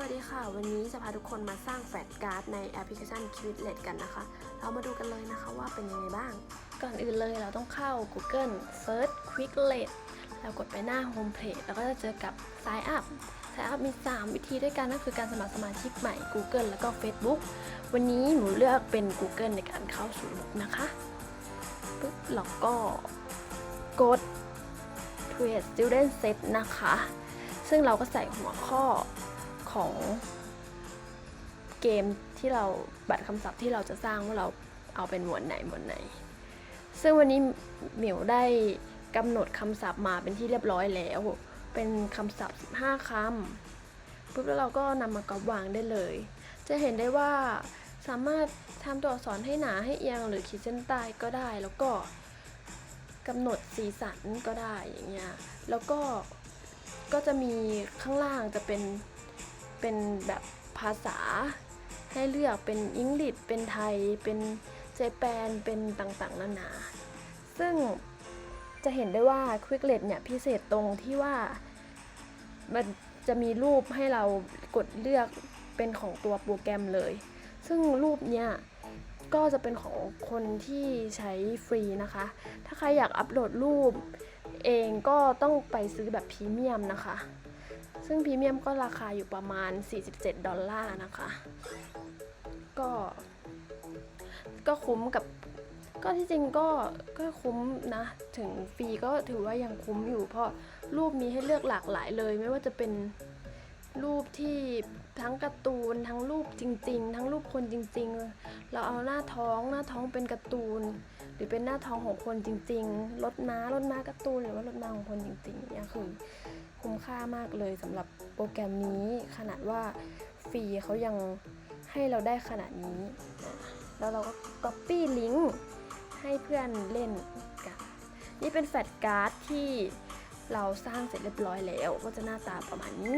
วัสดีค่ะ วันนี้จะพาทุกคนมาสร้างแฟลชการ์ดในแอปพลิเคชัน q u i z l e t กันนะคะ เรามาดูกันเลยนะคะว่าเป็นยังไงบ้าง ก่อนอื่นเลยเราต้องเข้า Google Search Quizlet แล้วกดไปหน้า Home Page แล้วก็จะเจอกับ Sign Up Sign Up มี 3 วิธีด้วยกันก็คือการสมัครสมาชิกใหม่ Google แล้วก็ Facebook วันนี้หนูเลือกเป็น Google ในการเข้าสู่ระบบนะคะปุ๊บเราก็กด Create Student Set นะคะ ซึ่งเราก็ใส่หัวข้อ ของเกมที่เราบัตรคำศัพท์ที่เราจะสร้างว่าเราเอาเป็นหมวดไหนหมวดไหน ซึ่งวันนี้เหมิวได้กำหนดคำศัพท์มาเป็นที่เรียบร้อยแล้ว เป็นคำศัพท์ 15 คำปุ๊บแล้วเราก็นำมากรอบวางได้เลย จะเห็นได้ว่าสามารถทำตัวอักษรให้หนาให้เอียงหรือขีดเส้นใต้ก็ได้ แล้วก็กำหนดสีสันก็ได้อย่างเงี้ย แล้วก็ก็จะมีข้างล่างจะเป็น เป็นแบบภาษาให้เลือกเป็นอังกฤษเป็นไทย เป็นเจแปน เป็นต่างๆ นานา ซึ่งจะเห็นได้ว่า Quizlet เนี่ยพิเศษตรงที่ว่า มันจะมีรูปให้เรากดเลือกเป็นของตัวโปรแกรมเลย ซึ่งรูปเนี่ยก็จะเป็นของคนที่ใช้ฟรีนะคะ ถ้าใครอยากอัปโหลดรูปเองก็ต้องไปซื้อแบบพรีเมียมนะคะ ซึ่งพรีเมียมก็ราคาอยู่ประมาณ 47 ดอลลาร์นะคะ ก็ ก็คุ้มกับ ก็ที่จริงก็ ก็คุ้มนะ ถึงฟรีก็ถือว่ายังคุ้มอยู่ เพราะรูปมีให้เลือกหลากหลายเลย ไม่ว่าจะเป็นรูปที่ทั้งการ์ตูนทั้งรูปจริง ๆ ทั้งรูปคนจริง ๆ เราเอาหน้าท้องหน้าท้องเป็นการ์ตูน หรือเป็นหน้าท้องของคนจริง ๆ รถม้ารถม้าการ์ตูนหรือว่ารถม้าของคนจริงๆเนี่ยคือ คุ้มค่ามากเลยสำหรับโปรแกรมนี้ขนาดว่าฟรีเขายังให้เราได้ขนาดนี้ แล้วเราก็ copy ลิงก์ให้เพื่อนเล่นกัน นี่เป็นแฟลชการ์ดที่เราสร้างเสร็จเรียบร้อยแล้ว ก็จะหน้าตาประมาณนี้